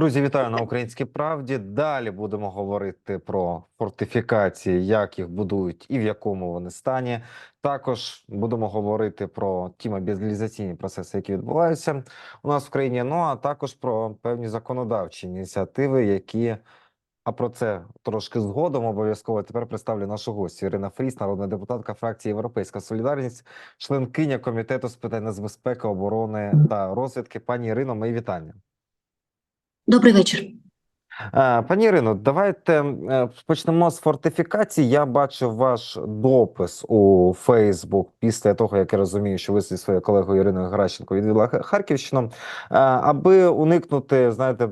Друзі, вітаю на українській правді. Далі будемо говорити про фортифікації, як їх будують і в якому вони стані. Також будемо говорити про ті мобілізаційні процеси, які відбуваються у нас в країні. Ну а також про певні законодавчі ініціативи, які а про це трошки згодом обов'язково тепер представлю нашу гостю Ірина Фріс, народна депутатка фракції Європейська Солідарність, членкиня комітету з питань нацбезпеки, оборони та розвідки. Пані Ірино, мої вітання. Добрий вечір. Пані Ірино, давайте е, почнемо з фортифікації. Я бачив ваш допис у Фейсбук після того, як я розумію, що ви зі своєю колегою Іриною Гращенко відвідала Харківщину, аби уникнути, знаєте,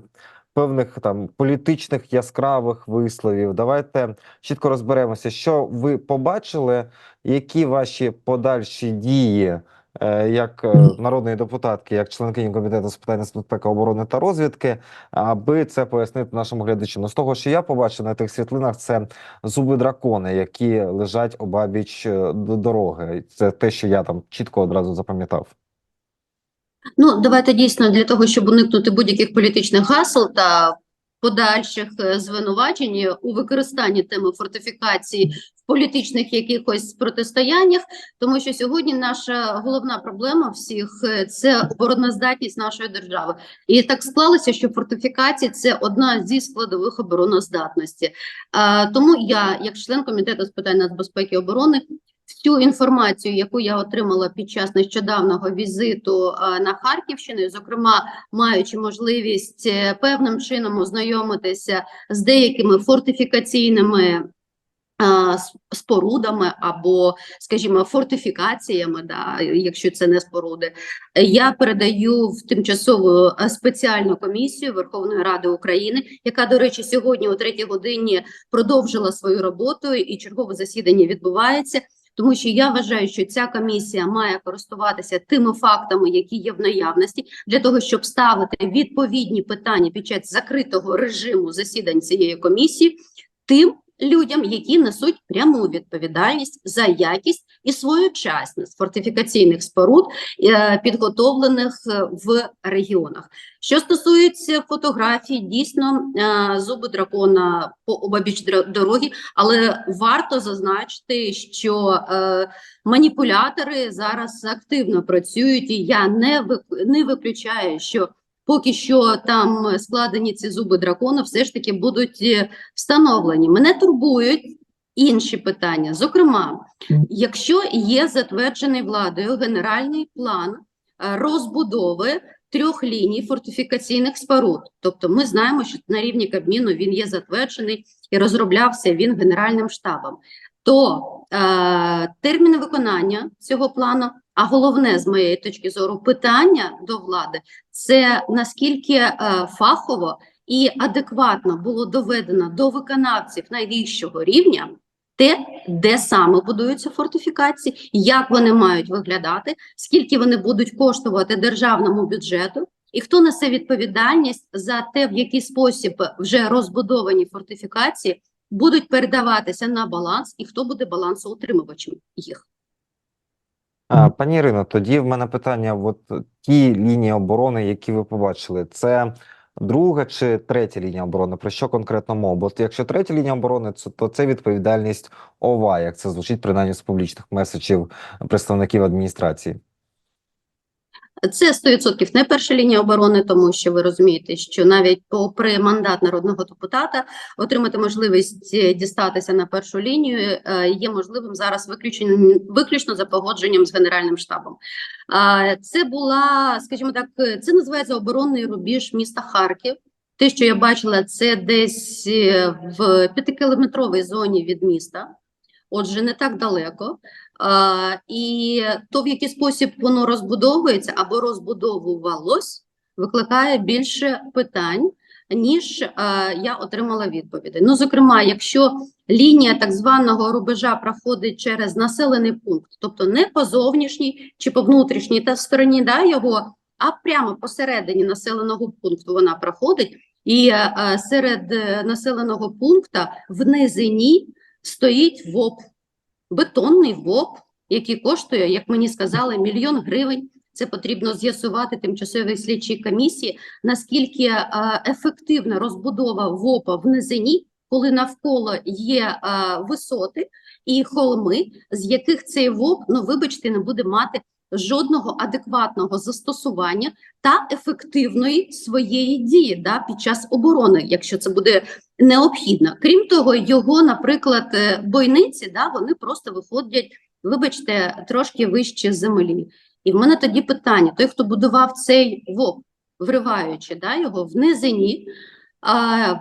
певних там політичних яскравих висловів. Давайте чітко розберемося, що ви побачили, які ваші подальші дії. Е, Як е, народної депутатки, як членкині комітету з питань безпеки, оборони та розвідки, аби це пояснити нашому глядачу. Ну, з того, що я побачив на тих світлинах, це зуби дракони, які лежать обабіч е, дороги. Це те, що я там чітко одразу запам'ятав. Ну, давайте дійсно для того, щоб уникнути будь-яких політичних гасел та подальших е, звинувачень у використанні теми фортифікації в політичних якихось протистояннях, тому що сьогодні наша головна проблема всіх е, це обороноздатність нашої держави. І так склалося, що фортифікації це одна зі складових обороноздатності. А, тому я, як член комітету з питань нацбезпеки і оборони, всю інформацію, яку я отримала під час нещодавнього візиту на Харківщину, зокрема маючи можливість е, певним чином ознайомитися з деякими фортифікаційними спорудами або, скажімо, фортифікаціями, да, якщо це не споруди, е, я передаю в тимчасову е, спеціальну комісію Верховної Ради України, яка, до речі, сьогодні о третій годині продовжила свою роботу і чергове засідання відбувається. Тому що я вважаю, що ця комісія має користуватися тими фактами, які є в наявності, для того, щоб ставити відповідні питання під час закритого режиму засідань цієї комісії тим людям, які несуть пряму відповідальність за якість і своєчасність фортифікаційних споруд, е, підготовлених е, в регіонах. Що стосується фотографій, дійсно е, зуби дракона по обабіч дороги, але варто зазначити, що маніпулятори зараз активно працюють, і я не не виключаю, що поки що там складені ці зуби дракона, все ж таки будуть е, встановлені. Мене турбують інші питання. Зокрема, якщо є затверджений владою генеральний план е, розбудови трьох ліній фортифікаційних споруд, тобто ми знаємо, що на рівні Кабміну він є затверджений і розроблявся він генеральним штабом, то е, терміни виконання цього плану, а головне з моєї точки зору питання до влади це наскільки е, фахово і адекватно було доведено до виконавців найвищого рівня те, де саме будуються фортифікації, як вони мають виглядати, скільки вони будуть коштувати державному бюджету, і хто несе відповідальність за те, в який спосіб вже розбудовані фортифікації будуть передаватися на баланс, і хто буде балансоутримувачем їх. Пані Ірино, тоді в мене питання: от ті лінії оборони, які ви побачили, це друга чи третя лінія оборони? Про що конкретно мова? Бо якщо третя лінія оборони, то це відповідальність ОВА, як це звучить принаймні з публічних меседжів представників адміністрації. Це 100% не перша лінія оборони, тому що ви розумієте, що навіть попри мандат народного депутата отримати можливість е, дістатися на першу лінію е, є можливим зараз виключно, виключно за погодженням з Генеральним штабом. Це була, скажімо так, е, це називається оборонний рубіж міста Харків. Те, що я бачила, це десь в п'ятикілометровій зоні від міста, отже, не так далеко. І то, в який спосіб воно розбудовується або розбудовувалось, викликає більше питань, ніж е, я отримала відповіді. Ну, зокрема, якщо лінія так званого рубежа проходить через населений пункт, тобто не по зовнішній чи по внутрішній та стороні да, його, а прямо посередині населеного пункту вона проходить, і е, серед е, населеного пункту в низині стоїть ВОП бетонний ВОП, який коштує, як мені сказали, мільйон гривень. Це потрібно з'ясувати тимчасовій слідчій комісії, наскільки е, ефективна розбудова ВОПа в низині, коли навколо є е, висоти і холми, з яких цей ВОП, ну вибачте, не буде мати жодного адекватного застосування та ефективної своєї дії да, під час оборони, якщо це буде необхідно. Крім того, його, наприклад, е, бойниці, да, вони просто виходять, вибачте, трошки вище землі. І в мене тоді питання: той, хто будував цей ВОП, вриваючи да, його в низині,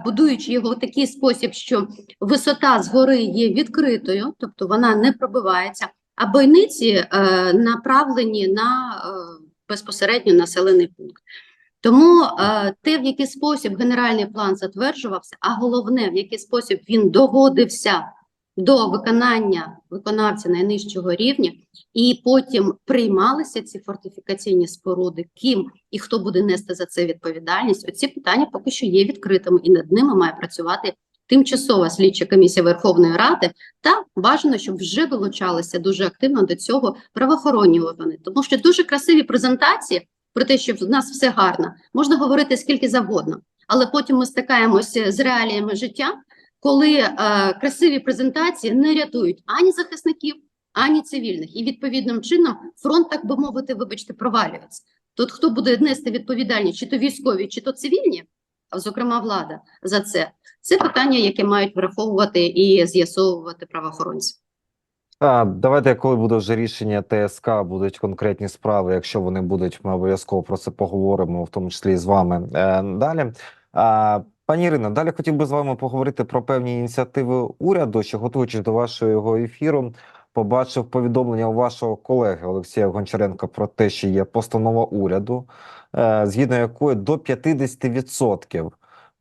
будуючи його в такий спосіб, що висота згори є відкритою, тобто вона не пробивається, а бойниці е, направлені на е, безпосередньо населений пункт. Тому е, те, в який спосіб генеральний план затверджувався, а головне, в який спосіб він доводився до виконання виконавця найнижчого рівня, і потім приймалися ці фортифікаційні споруди, ким і хто буде нести за це відповідальність. Оці питання поки що є відкритими, і над ними має працювати тимчасова слідча комісія Верховної Ради. Та бажано, щоб вже долучалися дуже активно до цього правоохоронні органи, тому що дуже красиві презентації про те, що в нас все гарно, можна говорити скільки завгодно, але потім ми стикаємося з реаліями життя, коли е, красиві презентації не рятують ані захисників, ані цивільних, і відповідним чином фронт, так би мовити, вибачте, провалюється. Тут хто буде нести відповідальність, чи то військові, чи то цивільні, а зокрема влада за це. Це питання, яке мають враховувати і з'ясовувати правоохоронці. А, давайте, коли буде вже рішення ТСК, будуть конкретні справи. Якщо вони будуть, ми обов'язково про це поговоримо, в тому числі і з вами е, далі. А, пані Ірино, далі хотів би з вами поговорити про певні ініціативи уряду, що готуючись до вашого його ефіру, побачив повідомлення у вашого колеги Олексія Гончаренка про те, що є постанова уряду, е, згідно якої до 50%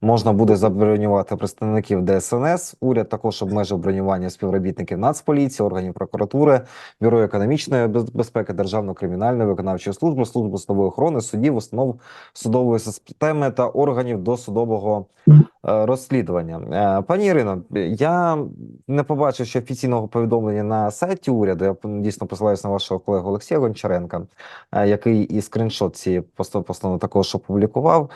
Можна буде забронювати представників ДСНС. Уряд також обмежив бронювання співробітників Нацполіції, органів прокуратури, бюро економічної безпеки, Державної кримінальної виконавчої служби, служби судової охорони, судів, установ судової системи та органів досудового е, розслідування. Е, Пані Ірино, я не побачив ще офіційного повідомлення на сайті уряду. Я дійсно посилаюся на вашого колегу Олексія Гончаренка, е, який і скріншот цієї пост- постанови також опублікував.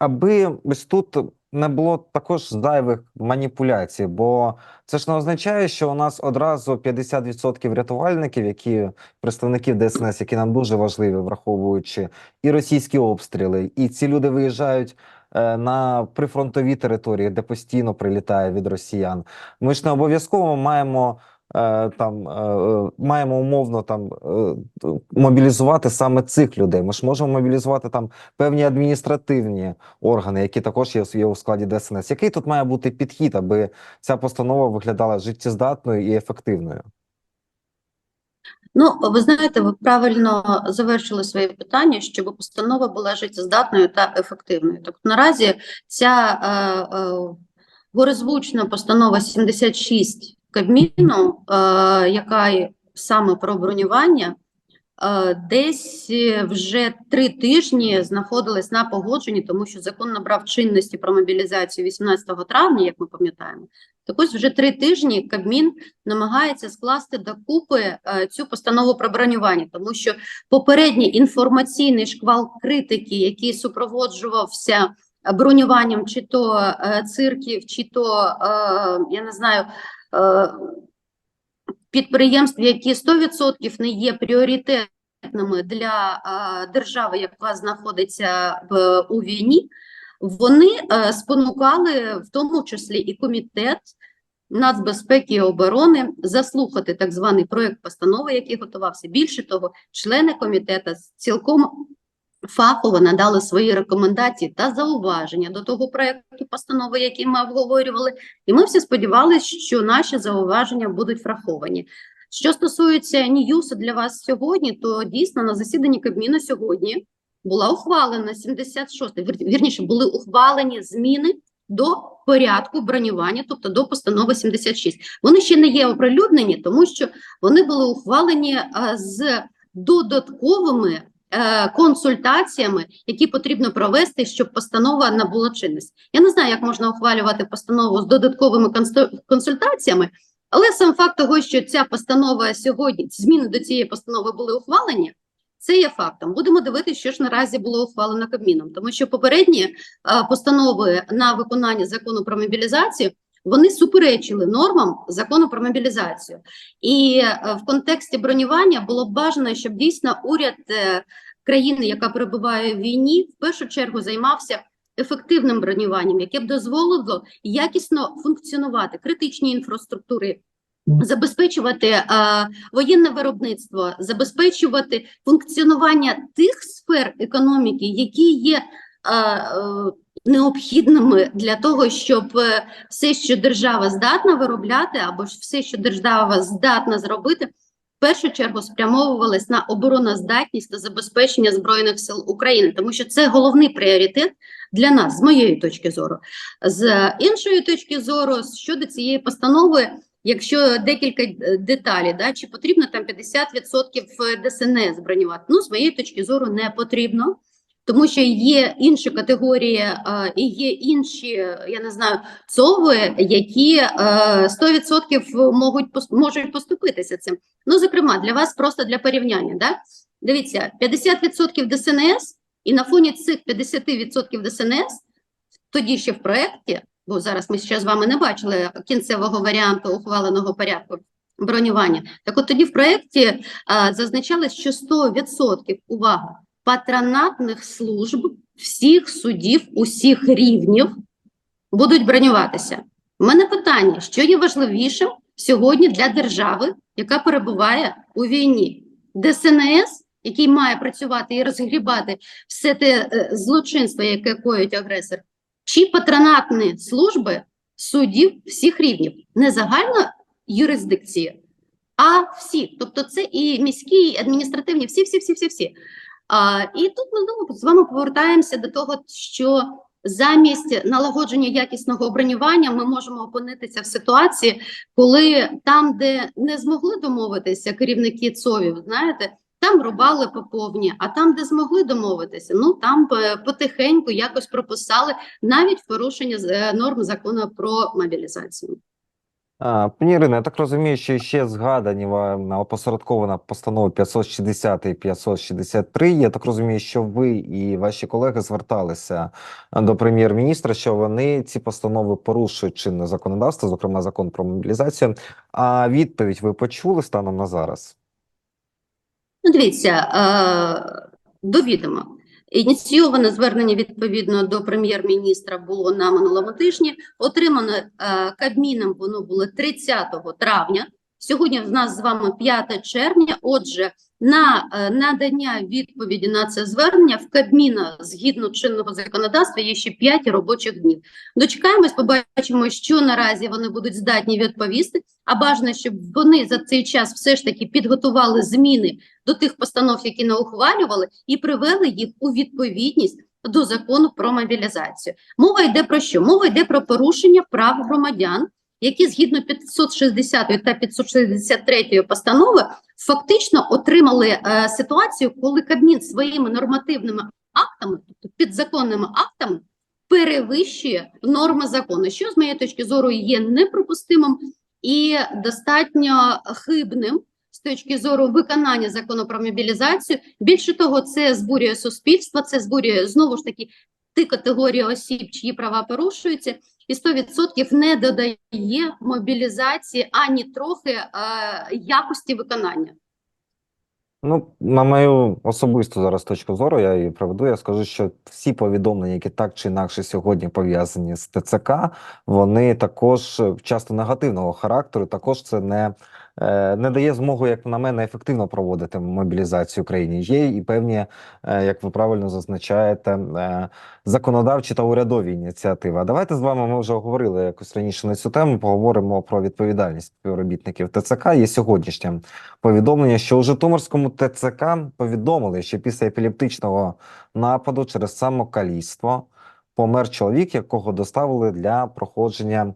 Аби ось тут не було також зайвих маніпуляцій, бо це ж не означає, що у нас одразу 50% рятувальників, які представників ДСНС, які нам дуже важливі, враховуючи і російські обстріли, і ці люди виїжджають. е, На прифронтові території, де постійно прилітає від росіян, ми ж не обов'язково маємо там е, е, маємо умовно там е, мобілізувати саме цих людей. Ми ж можемо мобілізувати там певні адміністративні органи, які також є, у складі ДСНС. Який тут має бути підхід, аби ця постанова виглядала життєздатною і ефективною? Ну, ви знаєте, ви правильно завершили своє питання, щоб постанова була життєздатною та ефективною. Тобто наразі ця е, е, горезвучна постанова 76 Кабміну, е, яка саме про бронювання, е, десь е, вже три тижні знаходилась на погодженні, тому що закон набрав чинності про мобілізацію 18 травня, як ми пам'ятаємо. Так ось вже три тижні Кабмін намагається скласти докупи цю постанову про бронювання, тому що попередній інформаційний шквал критики, який супроводжувався бронюванням чи то цирків, чи то я не знаю. Підприємств, які 100% не є пріоритетними для держави, яка знаходиться в, у війні, вони е, спонукали в тому числі і комітет нацбезпеки і оборони заслухати так званий проект постанови, який готувався. Більше того, члени комітету цілком фахово надали свої рекомендації та зауваження до того проекту постанови, який ми обговорювали, і ми всі сподівалися, що наші зауваження будуть враховані. Що стосується ньюсу для вас сьогодні, то дійсно на засіданні Кабміну сьогодні була ухвалена 76 вір, вірніше, були ухвалені зміни до порядку бронювання, тобто до постанови 76. Вони ще не є оприлюднені, тому що вони були ухвалені з додатковими консультаціями, які потрібно провести, щоб постанова набула чинність. Я не знаю, як можна ухвалювати постанову з додатковими консультаціями, але сам факт того, що ця постанова сьогодні, зміни до цієї постанови були ухвалені, Це є фактом. Будемо дивитися, що ж наразі було ухвалено Кабміном, тому що попередні е, постанови на виконання закону про мобілізацію вони суперечили нормам закону про мобілізацію. І е, в контексті бронювання було б бажано, щоб дійсно уряд е, країни, яка перебуває в війні, в першу чергу займався ефективним бронюванням, яке б дозволило якісно функціонувати критичні інфраструктури, забезпечувати е, воєнне виробництво, забезпечувати функціонування тих сфер економіки, які є е, е, необхідними для того, щоб е, все, що держава здатна виробляти, або ж все, що держава здатна зробити, в першу чергу спрямовувалось на обороноздатність та забезпечення збройних сил України, тому що це головний пріоритет для нас, з моєї точки зору. З іншої точки зору, щодо цієї постанови, якщо декілька е, деталей, да, чи потрібно там 50% ДСНС бронювати? Ну, з моєї точки зору, не потрібно. Тому що є інші категорії і є інші, я не знаю, ЦОВи, які е, 100% можуть, пос- можуть поступитися цим. Ну, зокрема, для вас просто для порівняння. Да? Дивіться, 50% ДСНС, і на фоні цих 50% ДСНС, тоді ще в проєкті, бо зараз ми ще з вами не бачили кінцевого варіанту ухваленого порядку бронювання. Так от тоді в проєкті а, зазначалось, що 100% увага патронатних служб всіх судів усіх рівнів будуть бронюватися. У мене питання: що є важливішим сьогодні для держави, яка перебуває у війні? ДСНС, який має працювати і розгрібати все те е, злочинство, яке коїть агресор, чи патронатні служби суддів всіх рівнів, не загальна юрисдикція, а всі. Тобто це і міські, і адміністративні, всі, всі, всі, всі, всі. І тут ми знову з вами повертаємося до того, що замість налагодження якісного бронювання ми можемо опинитися в ситуації, коли там, де не змогли домовитися керівники ЦОВів, знаєте, там рубали по повні, а там, де змогли домовитися, ну там е, потихеньку якось прописали навіть порушення е, норм закону про мобілізацію. Пані Ірино, я так розумію, що ще згадані опосередкована постанова 560 і 563. Я так розумію, що ви і ваші колеги зверталися до прем'єр-міністра, що вони ці постанови порушують чинне законодавство, зокрема закон про мобілізацію. А відповідь ви почули станом на зараз? Ну, дивіться, е, до відома. Ініційоване звернення відповідно до прем'єр-міністра було на минулому тижні. Отримано е, Кабміном воно було 30 травня. Сьогодні в нас з вами 5 червня. Отже, на е, надання відповіді на це звернення в Кабміна згідно чинного законодавства є ще 5 робочих днів. Дочекаємось, побачимо, що наразі вони будуть здатні відповісти. А бажано, щоб вони за цей час все ж таки підготували зміни до тих постанов, які не ухвалювали, і привели їх у відповідність до закону про мобілізацію. Мова йде про що? Мова йде про порушення прав громадян, які згідно 560 та 563 постанови фактично отримали е, ситуацію, коли Кабмін своїми нормативними актами, тобто підзаконними актами, перевищує норми закону, що з моєї точки зору є неприпустимим і достатньо хибним з точки зору виконання закону про мобілізацію. Більше того, це збурює суспільство, це збурює знову ж таки ті категорії осіб, чиї права порушуються, і 100% не додає мобілізації ані трохи е, якості виконання. Ну, на мою особисту зараз точку зору, я її проведу. Я скажу, що всі повідомлення, які так чи інакше сьогодні пов'язані з ТЦК, вони також е, часто негативного характеру. Також це не, не дає змогу, як на мене, ефективно проводити мобілізацію в країні. Є і певні, е, як ви правильно зазначаєте, е, законодавчі та урядові ініціативи. А давайте з вами ми вже говорили якось раніше на цю тему. Поговоримо про відповідальність співробітників ТЦК. Є сьогоднішнє повідомлення, що у Житомирському ТЦК повідомили, що після епілептичного нападу через самокалійство помер чоловік, якого доставили для проходження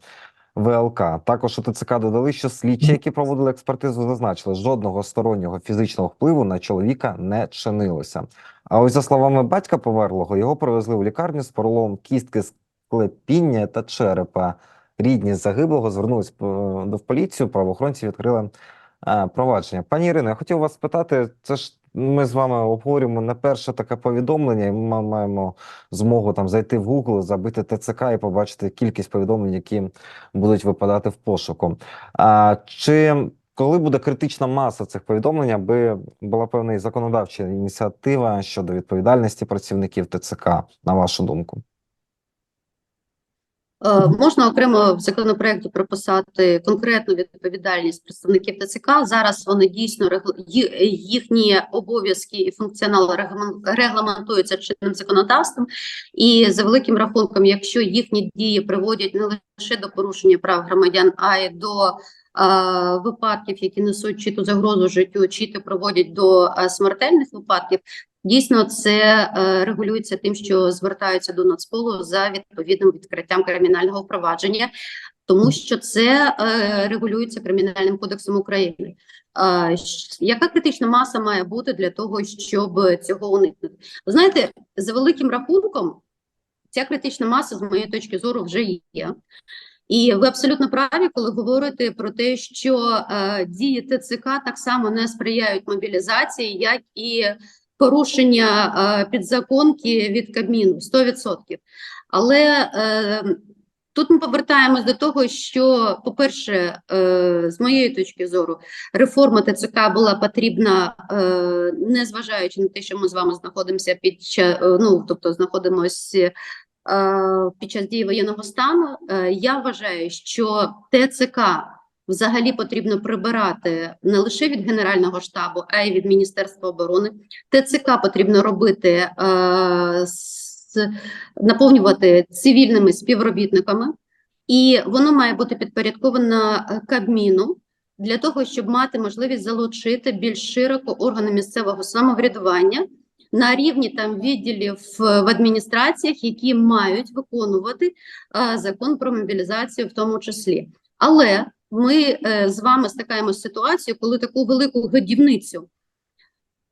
ВЛК. Також у ТЦК додали, що слідчі, які проводили експертизу, зазначили, жодного стороннього фізичного впливу на чоловіка не чинилося. А ось за словами батька померлого, його привезли в лікарню з поролом кістки склепіння та черепа. Рідні загиблого звернулись е, до поліцію. Правоохоронці відкрили е, провадження. Пані Ірино, я хотів вас спитати, це ж ми з вами обговорюємо не перше таке повідомлення, і ми маємо змогу там зайти в Google, забити ТЦК і побачити кількість повідомлень, які будуть випадати в пошуку. А чи коли буде критична маса цих повідомлень, аби була певна і законодавча ініціатива щодо відповідальності працівників ТЦК, на вашу думку? Е, Можна окремо в законопроекті прописати конкретну відповідальність представників ТЦК. Зараз вони дійсно їхні обов'язки і функціонал регламен- регламентуються чинним законодавством. І за великим рахунком, якщо їхні дії приводять не лише до порушення прав громадян, а й до е, випадків, які несуть чи то загрозу життю, чи то приводять до е, смертельних випадків. Дійсно, це е, регулюється тим, що звертаються до Нацполу за відповідним відкриттям кримінального провадження, тому що це е, регулюється Кримінальним кодексом України. Яка критична маса має бути для того, щоб цього уникнути? Ви знаєте, за великим рахунком, ця критична маса, з моєї точки зору, вже є. І ви абсолютно праві, коли говорите про те, що е, дії ТЦК так само не сприяють мобілізації, як і порушення е, підзаконки від Кабміну 100%. Але е, тут ми повертаємось до того, що, по-перше, е, з моєї точки зору, реформа ТЦК була потрібна, е, незважаючи на те, що ми з вами знаходимося під ну, тобто знаходимося під час дії воєнного стану. Я вважаю, що ТЦК взагалі потрібно прибирати не лише від Генерального штабу, а й від Міністерства оборони. ТЦК потрібно робити, е, з, наповнювати цивільними співробітниками, і воно має бути підпорядковано Кабміну для того, щоб мати можливість залучити більш широко органи місцевого самоврядування на рівні там відділів е, в адміністраціях, які мають виконувати е, закон про мобілізацію, в тому числі. Але ми е, з вами стикаємося з ситуацією, коли таку велику годівницю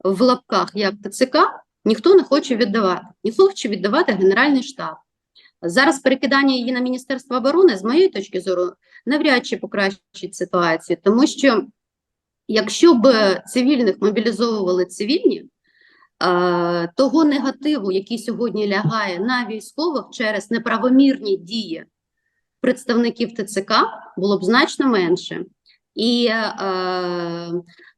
в лапках, як ТЦК, ніхто не хоче віддавати. Ніхто хоче віддавати Генеральний штаб. Зараз перекидання її на Міністерство оборони, з моєї точки зору, навряд чи покращить ситуацію, тому що якщо б цивільних мобілізовували цивільні, того негативу, який сьогодні лягає на військових через неправомірні дії представників ТЦК, було б значно менше. І е,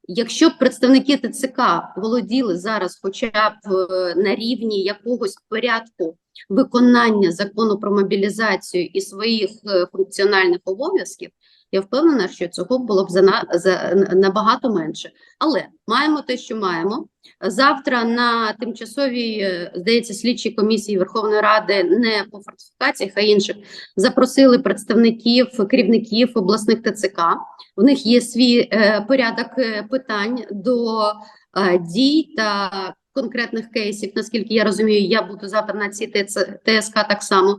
якщо б представники ТЦК володіли зараз хоча б е, на рівні якогось порядку виконання закону про мобілізацію і своїх е, функціональних обов'язків, я впевнена, що цього було б за, за набагато менше. Але маємо те, що маємо. Завтра на тимчасовій, е, здається, слідчій комісії Верховної Ради не по фортифікаціях, а інших запросили представників керівників обласних ТЦК. В них є свій е, порядок е, питань до е, дій та конкретних кейсів. Наскільки я розумію, я буду завтра на цій ТСК так само.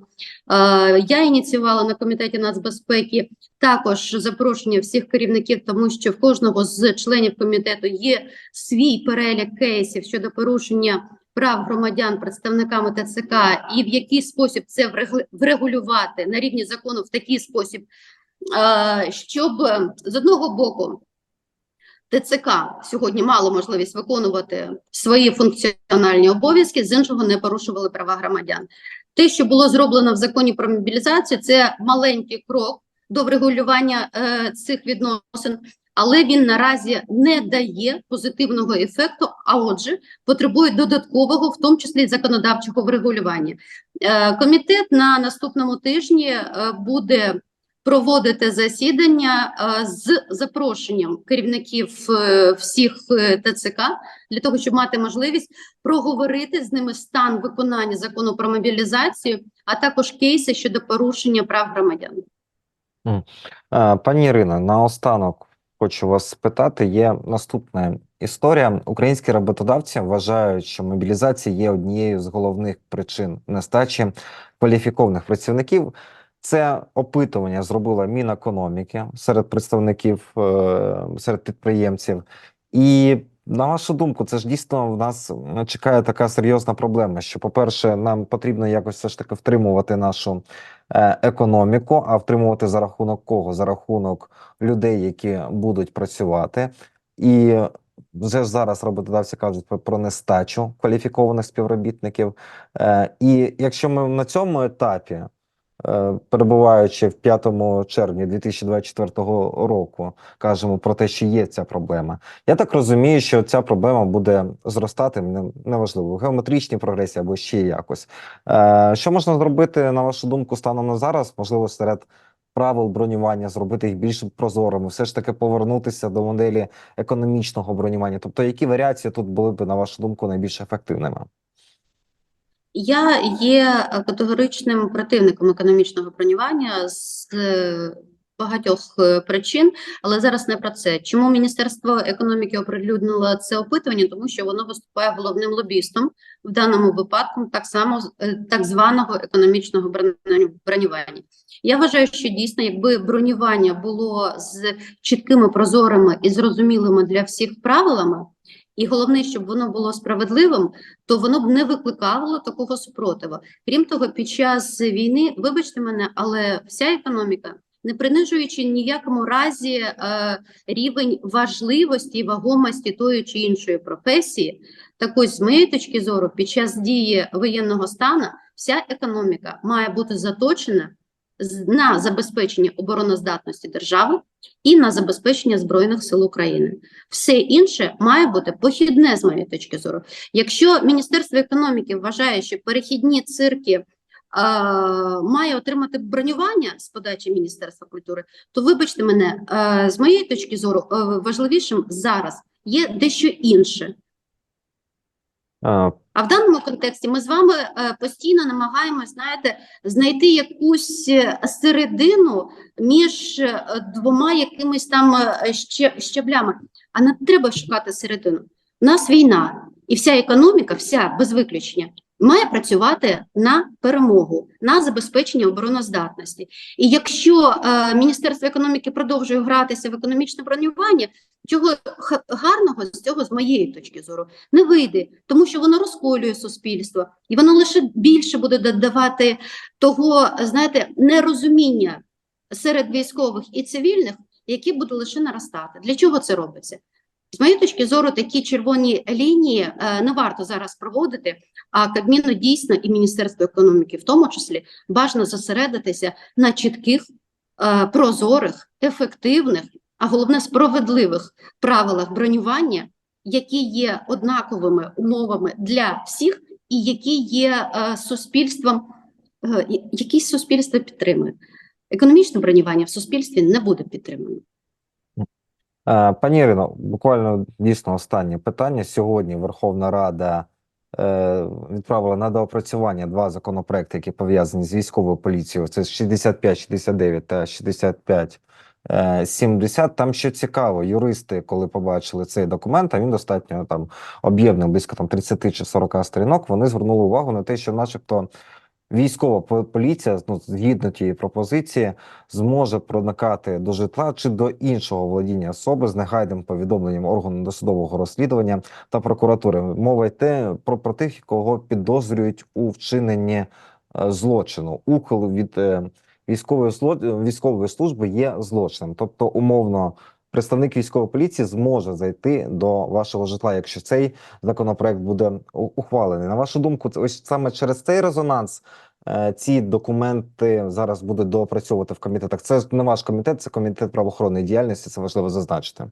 Е, я ініціювала на комітеті нацбезпеки також запрошення всіх керівників, тому що в кожного з членів комітету є свій перелік кейсів щодо порушення прав громадян представниками ТЦК і в який спосіб це врегулювати на рівні закону в такий спосіб, е, щоб з одного боку ТЦК сьогодні мало можливість виконувати свої функціональні обов'язки, з іншого не порушували права громадян. Те, що було зроблено в законі про мобілізацію, це маленький крок до врегулювання е, цих відносин, але він наразі не дає позитивного ефекту, а отже, потребує додаткового, в тому числі законодавчого врегулювання. Е, комітет на наступному тижні е, буде проводити засідання е, з запрошенням керівників е, всіх е, ТЦК для того, щоб мати можливість проговорити з ними стан виконання закону про мобілізацію, а також кейси щодо порушення прав громадян. Пані Ірино, наостанок хочу вас спитати. Є наступна історія. Українські роботодавці вважають, що мобілізація є однією з головних причин нестачі кваліфікованих працівників. Це опитування зробила Мінекономіки серед представників, е, серед підприємців. І на вашу думку, це ж дійсно в нас чекає така серйозна проблема. Що, по-перше, нам потрібно якось все ж таки втримувати нашу е, економіку, а втримувати за рахунок кого? За рахунок людей, які будуть працювати. І вже ж зараз роботодавці кажуть про, нестачу кваліфікованих співробітників. Е, і якщо ми на цьому етапі, е, перебуваючи в 5 червні 2024 року, кажемо про те, що є ця проблема, я так розумію, що ця проблема буде зростати не- неважливо в геометричній прогресії або ще якось. Е, що можна зробити, на вашу думку, станом на зараз? Можливо, серед правил бронювання зробити їх більш прозорими, все ж таки повернутися до моделі економічного бронювання. Тобто, які варіації тут були б, на вашу думку, найбільш ефективними? Я є е, категоричним противником економічного бронювання з е, багатьох е, причин, але зараз не про це. Чому Міністерство економіки оприлюднило це опитування? Тому що воно виступає головним лобістом в даному випадку, так само так званого економічного броню- бронювання. Я вважаю, що дійсно, якби бронювання було з чіткими, прозорими і зрозумілими для всіх правилами, і головне, щоб воно було справедливим, то воно б не викликало такого супротиву. Крім того, під час війни, вибачте мене, але вся економіка, не принижуючи ніякому разі е, рівень важливості і вагомості тої чи іншої професії, так ось з моєї точки зору, під час дії воєнного стану вся економіка має бути заточена на забезпечення обороноздатності держави і на забезпечення збройних сил України. Все інше має бути похідне з моєї точки зору. Якщо Міністерство економіки вважає, що перехідні цирки е, має отримати бронювання з подачі Міністерства культури, то вибачте мене, е, з моєї точки зору, е, важливішим зараз є дещо інше. А в даному контексті ми з вами е, постійно намагаємось, знаєте, знайти якусь е, середину між е, двома якимись там щеблями. А не треба шукати середину. У нас війна, і вся економіка, вся без виключення, має працювати на перемогу, на забезпечення обороноздатності. І якщо е, Міністерство економіки продовжує гратися в економічне бронювання, чого гарного з цього, з моєї точки зору, не вийде, тому що воно розколює суспільство, і воно лише більше буде додавати того, знаєте, нерозуміння серед військових і цивільних, які буде лише наростати. Для чого це робиться? З моєї точки зору, такі червоні лінії е, не варто зараз проводити, а Кабміну дійсно і Міністерство економіки, в тому числі, бажано зосередитися на чітких, е, прозорих, ефективних, а головне справедливих правилах бронювання, які є однаковими умовами для всіх, і які є е, суспільством, які суспільство підтримує. Економічне бронювання в суспільстві не буде підтримано. Е, Пані Ірино, буквально дійсно останнє питання. Сьогодні Верховна Рада е, відправила на доопрацювання два законопроекти, які пов'язані з військовою поліцією. Це 65-69 та 65 е, 70. Там що цікаво, юристи, коли побачили цей документ, а він достатньо там об'ємний, близько там 30 чи 40 сторінок. Вони звернули увагу на те, що, начебто, військова по- поліція, ну згідно тієї пропозиції, зможе проникати до житла чи до іншого володіння особи з негайним повідомленням органу досудового розслідування та прокуратури. Мова йде про, про тих, кого підозрюють у вчиненні е, злочину. Ухил від е, військової військової служби є злочином, тобто умовно. Представник військової поліції зможе зайти до вашого житла, якщо цей законопроект буде ухвалений. На вашу думку, ось саме через цей резонанс е, ці документи зараз будуть доопрацьовувати в комітетах. Це не ваш комітет, це комітет правоохоронної діяльності. Це важливо зазначити.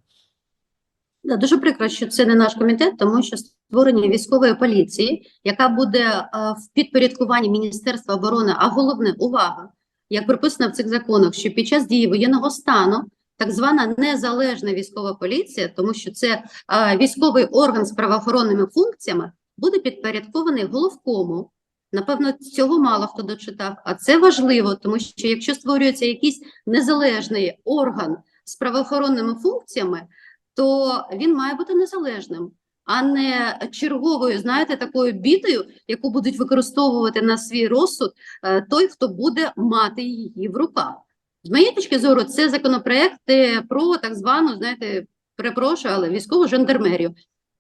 Да, дуже прикро, що це не наш комітет, тому що створення військової поліції, яка буде е, в підпорядкуванні Міністерства оборони, а головне увага, як прописано в цих законах, що під час дії воєнного стану так звана незалежна військова поліція, тому що це е, військовий орган з правоохоронними функціями, буде підпорядкований головкому. Напевно, цього мало хто дочитав, а це важливо, тому що якщо створюється якийсь незалежний орган з правоохоронними функціями, то він має бути незалежним, а не черговою, знаєте, такою бітою, яку будуть використовувати на свій розсуд е, той, хто буде мати її в руках. З моєї точки зору, це законопроекти про так звану, знаєте, перепрошую, але військову жандармерію.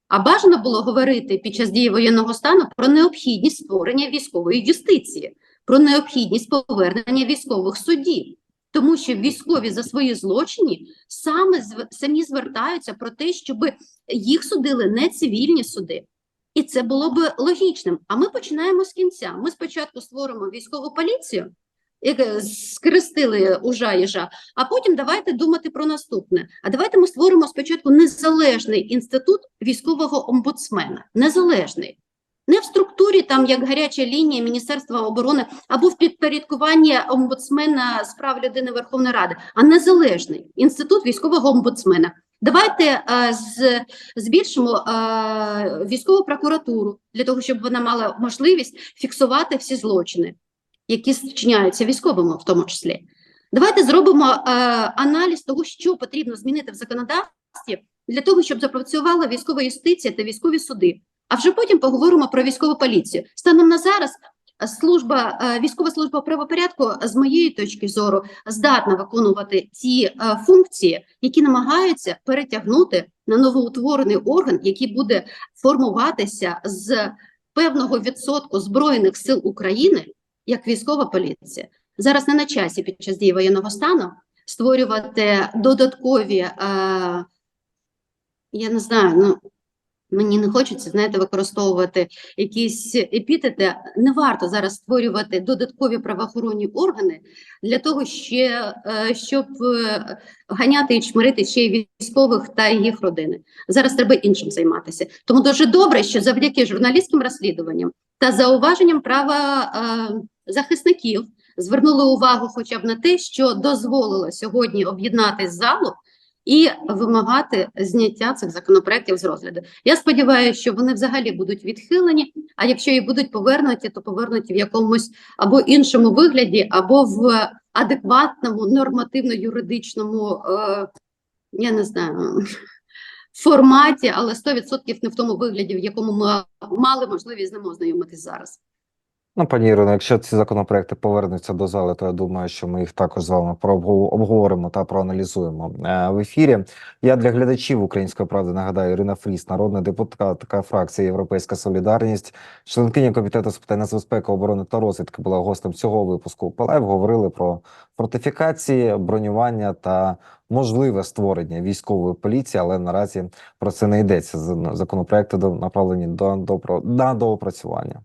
А бажано було говорити під час дії воєнного стану про необхідність створення військової юстиції, про необхідність повернення військових судів. Тому що військові за свої злочини саме самі звертаються про те, щоб їх судили не цивільні суди. І це було б логічним. А ми починаємо з кінця. Ми спочатку створимо військову поліцію, скрестили ужа їжа, а потім давайте думати про наступне. А давайте ми створимо спочатку незалежний інститут військового омбудсмена. Незалежний. Не в структурі, там як гаряча лінія Міністерства оборони або в підпорядкуванні омбудсмена з прав людини Верховної Ради, а незалежний інститут військового омбудсмена. Давайте е, з, збільшимо е, військову прокуратуру для того, щоб вона мала можливість фіксувати всі злочини, які вчиняються військовими, в тому числі. Давайте зробимо е, аналіз того, що потрібно змінити в законодавстві для того, щоб запрацювала військова юстиція та військові суди. А вже потім поговоримо про військову поліцію. Станом на зараз е, служба, е, військова служба правопорядку, з моєї точки зору, здатна виконувати ті е, функції, які намагаються перетягнути на новоутворений орган, який буде формуватися з певного відсотку збройних сил України як військова поліція. Зараз не на часі під час дії воєнного стану створювати додаткові, е, я не знаю, ну мені не хочеться, знаєте, використовувати якісь епітети. Не варто зараз створювати додаткові правоохоронні органи для того, ще, е, щоб е, ганяти і чмирити ще й військових та їх родини. Зараз треба іншим займатися. Тому дуже добре, що завдяки журналістським розслідуванням та зауваженням права е, захисників звернули увагу хоча б на те, що дозволило сьогодні об'єднати залу і вимагати зняття цих законопроєктів з розгляду. Я сподіваюся, що вони взагалі будуть відхилені, а якщо і будуть повернуті, то повернуті в якомусь або іншому вигляді, або в адекватному нормативно-юридичному, е, я не знаю, форматі, але 100% не в тому вигляді, в якому ми мали можливість з ним ознайомитись зараз. Ну, пані Ірино, якщо ці законопроекти повернуться до зали, то я думаю, що ми їх також з вами обговоримо та проаналізуємо е, в ефірі. Я для глядачів української правди нагадаю, Ірина Фріс, народна депутатка фракції Європейська Солідарність, членкиня комітету з питань нацбезпеки, оборони та розвідки була гостем цього випуску. Палаєв говорили про фортифікації, бронювання та можливе створення військової поліції, але наразі про це не йдеться. Законопроекти до- направлені до, до, про- на доопрацювання.